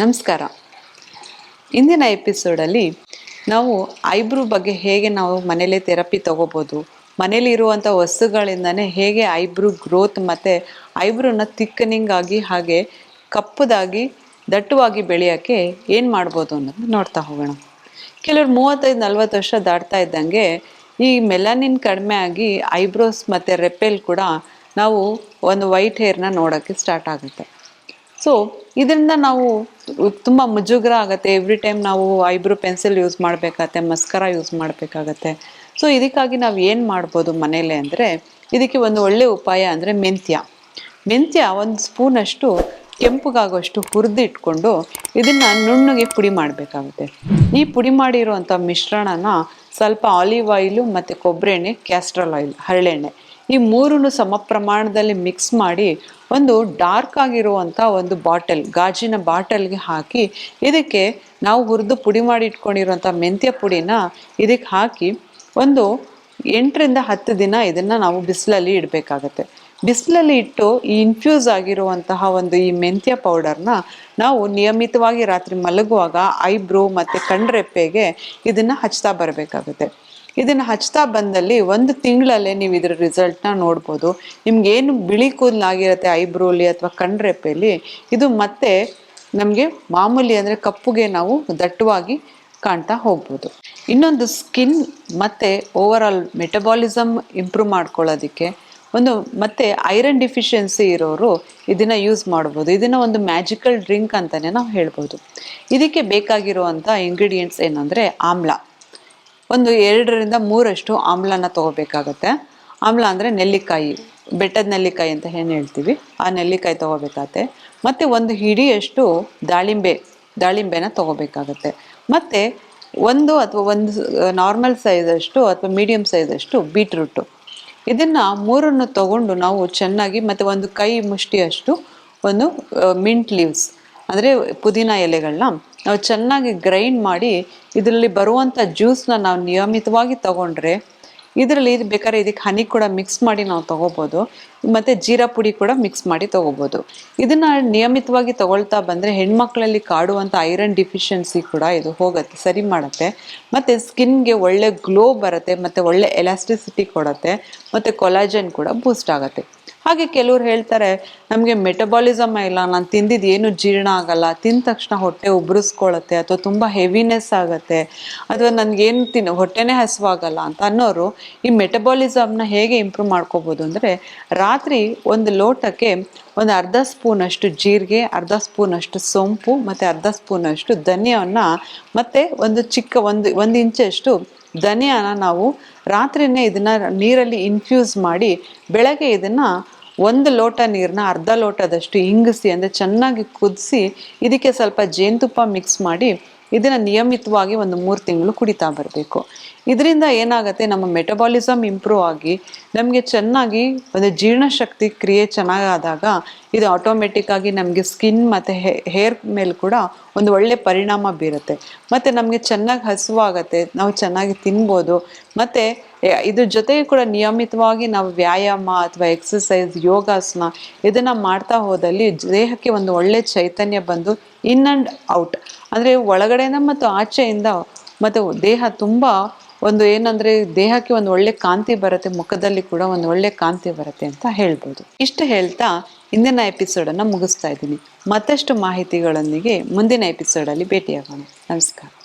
ನಮಸ್ಕಾರ. ಇಂದಿನ ಎಪಿಸೋಡಲ್ಲಿ ನಾವು ಐಬ್ರೂ ಬಗ್ಗೆ ಹೇಗೆ ನಾವು ಮನೇಲಿ ಥೆರಪಿ ತಗೋಬೋದು ಮನೇಲಿ ಇರುವಂಥ ವಸ್ತುಗಳಿಂದನೇ ಹೇಗೆ ಐಬ್ರೂ ಗ್ರೋತ್ ಮತ್ತು ಐಬ್ರೂನ ತಿಕ್ಕನಿಂಗ್ ಆಗಿ ಹಾಗೆ ಕಪ್ಪದಾಗಿ, ದಟ್ಟವಾಗಿ ಬೆಳೆಯೋಕ್ಕೆ ಏನು ಮಾಡ್ಬೋದು ಅನ್ನೋದು ನೋಡ್ತಾ ಹೋಗೋಣ. ಕೆಲವರು ಮೂವತ್ತೈದು, ನಲ್ವತ್ತು ವರ್ಷ ದಾಟ್ತಾ ಇದ್ದಂಗೆ ಈ ಮೆಲಾನಿನ್ ಕಡಿಮೆ ಆಗಿ ಐಬ್ರೋಸ್ ಮತ್ತು ರೆಪ್ಪೆಲ್ ಕೂಡ ನಾವು ಒಂದು ವೈಟ್ ಹೇರ್ನ ನೋಡೋಕ್ಕೆ ಸ್ಟಾರ್ಟ್ ಆಗುತ್ತೆ. ಸೊ ಇದರಿಂದ ನಾವು ತುಂಬ ಮುಜುಗರ ಆಗುತ್ತೆ. ಎವ್ರಿ ಟೈಮ್ ನಾವು ಐಬ್ರೋ ಪೆನ್ಸಿಲ್ ಯೂಸ್ ಮಾಡಬೇಕಾಗತ್ತೆ ಮಸ್ಕರ ಯೂಸ್ ಮಾಡಬೇಕಾಗತ್ತೆ. ಸೊ ಇದಕ್ಕಾಗಿ ನಾವು ಏನು ಮಾಡ್ಬೋದು ಮನೇಲೆ ಅಂದರೆ, ಇದಕ್ಕೆ ಒಂದು ಒಳ್ಳೆಯ ಉಪಾಯ ಅಂದರೆ ಮೆಂತ್ಯ. ಮೆಂತ್ಯ ಒಂದು ಸ್ಪೂನಷ್ಟು ಕೆಂಪಗಾಗೋಷ್ಟು ಹುರಿದಿಟ್ಕೊಂಡು ಇದನ್ನು ನುಣ್ಣಗೆ ಪುಡಿ ಮಾಡಬೇಕಾಗುತ್ತೆ. ಈ ಪುಡಿ ಮಾಡಿರುವಂಥ ಮಿಶ್ರಣನ ಸ್ವಲ್ಪ ಆಲಿವ್ ಆಯಿಲು ಮತ್ತು ಕೊಬ್ಬರಿ ಎಣ್ಣೆ ಕ್ಯಾಸ್ಟ್ರಲ್ ಆಯಿಲ್ ಹರಳೆಣ್ಣೆ. ಈ ಮೂರನ್ನು ಸಮ ಪ್ರಮಾಣದಲ್ಲಿ ಮಿಕ್ಸ್ ಮಾಡಿ ಒಂದು ಡಾರ್ಕ್ ಆಗಿರುವಂಥ ಒಂದು ಬಾಟಲ್ ಗಾಜಿನ ಬಾಟಲ್ಗೆ ಹಾಕಿ ಇದಕ್ಕೆ ನಾವು ಹುರಿದು ಪುಡಿ ಮಾಡಿ ಇಟ್ಕೊಂಡಿರುವಂಥ ಮೆಂತ್ಯ ಪುಡಿನ ಇದಕ್ಕೆ ಹಾಕಿ ಒಂದು ಎಂಟರಿಂದ ಹತ್ತು ದಿನ ಇದನ್ನು ನಾವು ಬಿಸಿಲಲ್ಲಿ ಇಡಬೇಕಾಗತ್ತೆ. ಬಿಸಿಲಲ್ಲಿ ಇಟ್ಟು ಈ ಇನ್ಫ್ಯೂಸ್ ಆಗಿರುವಂತಹ ಒಂದು ಈ ಮೆಂತ್ಯ ಪೌಡರ್ನ ನಾವು ನಿಯಮಿತವಾಗಿ ರಾತ್ರಿ ಮಲಗುವಾಗ ಐಬ್ರೋ ಮತ್ತು ಕಣ್ರೆಪ್ಪೆಗೆ ಇದನ್ನು ಹಚ್ತಾ ಬರಬೇಕಾಗುತ್ತೆ. ಇದನ್ನು ಹಚ್ತಾ ಬಂದಲ್ಲಿ ಒಂದು ತಿಂಗಳಲ್ಲೇ ನೀವು ಇದರ ರಿಸಲ್ಟ್ನ ನೋಡ್ಬೋದು. ನಿಮ್ಗೇನು ಬಿಳಿ ಕೂದಲಾಗಿರುತ್ತೆ ಐಬ್ರೋಲಿ ಅಥವಾ ಕಣ್ರೆಪ್ಪೆಯಲ್ಲಿ ಇದು ಮತ್ತೆ ನಮಗೆ ಮಾಮೂಲಿ ಅಂದರೆ ಕಪ್ಪುಗೆ ನಾವು ದಟ್ಟವಾಗಿ ಕಾಣ್ತಾ ಹೋಗ್ಬೋದು. ಇನ್ನೊಂದು ಸ್ಕಿನ್ ಮತ್ತು ಓವರ್ ಆಲ್ ಮೆಟಬಾಲಿಸಮ್ ಇಂಪ್ರೂವ್ ಮಾಡ್ಕೊಳ್ಳೋದಕ್ಕೆ ಒಂದು ಮತ್ತೆ ಐರನ್ ಡಿಫಿಷಿಯನ್ಸಿ ಇರೋರು ಇದನ್ನು ಯೂಸ್ ಮಾಡ್ಬೋದು. ಇದನ್ನು ಒಂದು ಮ್ಯಾಜಿಕಲ್ ಡ್ರಿಂಕ್ ಅಂತಲೇ ನಾವು ಹೇಳ್ಬೋದು. ಇದಕ್ಕೆ ಬೇಕಾಗಿರುವಂಥ ಇಂಗ್ರೀಡಿಯೆಂಟ್ಸ್ ಏನಂದರೆ ಆಮ್ಲ. ಒಂದು ಎರಡರಿಂದ ಮೂರಷ್ಟು ಆಮ್ಲನ ತೊಗೋಬೇಕಾಗತ್ತೆ. ಆಮ್ಲ ಅಂದರೆ ನೆಲ್ಲಿಕಾಯಿ, ಬೆಟ್ಟದ ನೆಲ್ಲಿಕಾಯಿ ಅಂತ ಏನು ಹೇಳ್ತೀವಿ, ಆ ನೆಲ್ಲಿಕಾಯಿ ತೊಗೋಬೇಕಾಗತ್ತೆ. ಮತ್ತು ಒಂದು ಹಿಡಿಯಷ್ಟು ದಾಳಿಂಬೆ, ದಾಳಿಂಬೆನ ತೊಗೋಬೇಕಾಗತ್ತೆ. ಮತ್ತು ಒಂದು ಅಥವಾ ಒಂದು ನಾರ್ಮಲ್ ಸೈಜಷ್ಟು ಅಥವಾ ಮೀಡಿಯಮ್ ಸೈಜಷ್ಟು ಬೀಟ್ರೂಟು. ಇದನ್ನು ಮೂರನ್ನು ತಗೊಂಡು ನಾವು ಚೆನ್ನಾಗಿ ಮತ್ತು ಒಂದು ಕೈ ಮುಷ್ಟಿಯಷ್ಟು ಒಂದು ಮಿಂಟ್ ಲೀವ್ಸ್, ಅಂದರೆ ಪುದೀನ ಎಲೆಗಳನ್ನ ನಾವು ಚೆನ್ನಾಗಿ ಗ್ರೈಂಡ್ ಮಾಡಿ ಇದರಲ್ಲಿ ಬರುವಂಥ ಜ್ಯೂಸ್ನ ನಾವು ನಿಯಮಿತವಾಗಿ ತಗೊಂಡ್ರೆ ಇದರಲ್ಲಿ ಇದು ಬೇಕಾದ್ರೆ ಇದಕ್ಕೆ ಹನಿ ಕೂಡ ಮಿಕ್ಸ್ ಮಾಡಿ ನಾವು ತಗೋಬೋದು. ಮತ್ತು ಜೀರಾ ಪುಡಿ ಕೂಡ ಮಿಕ್ಸ್ ಮಾಡಿ ತೊಗೋಬೋದು. ಇದನ್ನು ನಿಯಮಿತವಾಗಿ ತಗೊಳ್ತಾ ಬಂದರೆ ಹೆಣ್ಮಕ್ಳಲ್ಲಿ ಕಾಡುವಂಥ ಐರನ್ ಡಿಫಿಷಿಯನ್ಸಿ ಕೂಡ ಇದು ಹೋಗುತ್ತೆ, ಸರಿ ಮಾಡುತ್ತೆ. ಮತ್ತು ಸ್ಕಿನ್ಗೆ ಒಳ್ಳೆ ಗ್ಲೋ ಬರುತ್ತೆ, ಮತ್ತು ಒಳ್ಳೆ ಎಲಾಸ್ಟಿಸಿಟಿ ಕೊಡುತ್ತೆ, ಮತ್ತು ಕೊಲಾಜನ್ ಕೂಡ ಬೂಸ್ಟ್ ಆಗುತ್ತೆ. ಹಾಗೆ ಕೆಲವ್ರು ಹೇಳ್ತಾರೆ, ನಮಗೆ ಮೆಟಬಾಲಿಸಮ್ ಇಲ್ಲ, ನಾನು ತಿಂದಿದ್ದು ಏನು ಜೀರ್ಣ ಆಗಲ್ಲ. ತಿಂದ ತಕ್ಷಣ ಹೊಟ್ಟೆ ಉಬ್ಬರಿಸ್ಕೊಳತ್ತೆ ಅಥವಾ ತುಂಬ ಹೆವಿನೆಸ್ ಆಗುತ್ತೆ. ಅಥವಾ ನನಗೇನು ತಿನ್, ಹೊಟ್ಟೆನೇ ಹಸುವಾಗಲ್ಲ. ಅಂತ ಅನ್ನೋರು ಈ ಮೆಟಬಾಲಿಸಮ್ನ ಹೇಗೆ ಇಂಪ್ರೂವ್ ಮಾಡ್ಕೋಬೋದು ಅಂದರೆ, ರಾತ್ರಿ ಒಂದು ಲೋಟಕ್ಕೆ ಒಂದು ಅರ್ಧ ಸ್ಪೂನಷ್ಟು ಜೀರಿಗೆ, ಅರ್ಧ ಸ್ಪೂನಷ್ಟು ಸೊಂಪು, ಮತ್ತು ಅರ್ಧ ಸ್ಪೂನಷ್ಟು ಧನಿಯವನ್ನು ಮತ್ತು ಒಂದು ಚಿಕ್ಕ ಒಂದು ಒಂದು ಇಂಚಷ್ಟು ಧನಿಯಾನ ನಾವು ರಾತ್ರಿನೇ ಇದನ್ನು ನೀರಲ್ಲಿ ಇನ್ಫ್ಯೂಸ್ ಮಾಡಿ ಬೆಳಗ್ಗೆ ಇದನ್ನು ಒಂದು ಲೋಟ ನೀರನ್ನ ಅರ್ಧ ಲೋಟದಷ್ಟು ಇಂಗಿಸಿ ಅಂದರೆ ಚೆನ್ನಾಗಿ ಕುದಿಸಿ ಇದಕ್ಕೆ ಸ್ವಲ್ಪ ಜೇನುತುಪ್ಪ ಮಿಕ್ಸ್ ಮಾಡಿ ಇದನ್ನು ನಿಯಮಿತವಾಗಿ ಒಂದು ಮೂರು ತಿಂಗಳು ಕುಡಿತಾ ಬರಬೇಕು. ಇದರಿಂದ ಏನಾಗುತ್ತೆ, ನಮ್ಮ ಮೆಟಬಾಲಿಸಮ್ ಇಂಪ್ರೂವ್ ಆಗಿ ನಮಗೆ ಚೆನ್ನಾಗಿ ಒಂದು ಜೀರ್ಣಶಕ್ತಿ ಕ್ರಿಯೆ ಚೆನ್ನಾಗಾದಾಗ ಇದು ಆಟೋಮೆಟಿಕ್ಕಾಗಿ ನಮಗೆ ಸ್ಕಿನ್ ಮತ್ತು ಹೇರ್ ಮೇಲೆ ಕೂಡ ಒಂದು ಒಳ್ಳೆ ಪರಿಣಾಮ ಬೀರುತ್ತೆ. ಮತ್ತು ನಮಗೆ ಚೆನ್ನಾಗಿ ಹಸುವಾಗತ್ತೆ ನಾವು ಚೆನ್ನಾಗಿ ತಿನ್ಬೋದು. ಮತ್ತು ಇದ್ರ ಜೊತೆಗೆ ಕೂಡ ನಿಯಮಿತವಾಗಿ ನಾವು ವ್ಯಾಯಾಮ ಅಥವಾ ಎಕ್ಸಸೈಸ್ ಯೋಗಾಸನ ಇದನ್ನು ಮಾಡ್ತಾ ಹೋದಲ್ಲಿ ದೇಹಕ್ಕೆ ಒಂದು ಒಳ್ಳೆ ಚೈತನ್ಯ ಬಂದು ಇನ್ ಆ್ಯಂಡ್ ಔಟ್. ಅಂದರೆ ಒಳಗಡೆಯಿಂದ ಮತ್ತು ಆಚೆಯಿಂದ ಮತ್ತು ದೇಹ ತುಂಬ ಒಂದು ಏನಂದರೆ ದೇಹಕ್ಕೆ ಒಂದು ಒಳ್ಳೆ ಕಾಂತಿ ಬರುತ್ತೆ, ಮುಖದಲ್ಲಿ ಕೂಡ ಒಂದು ಒಳ್ಳೆ ಕಾಂತಿ ಬರುತ್ತೆ ಅಂತ ಹೇಳ್ಬೋದು. ಇಷ್ಟು ಹೇಳ್ತಾ ಇಂದಿನ ಎಪಿಸೋಡನ್ನು ಮುಗಿಸ್ತಾ ಇದ್ದೀನಿ. ಮತ್ತಷ್ಟು ಮಾಹಿತಿಗಳೊಂದಿಗೆ ಮುಂದಿನ ಎಪಿಸೋಡಲ್ಲಿ ಭೇಟಿಯಾಗೋಣ. ನಮಸ್ಕಾರ.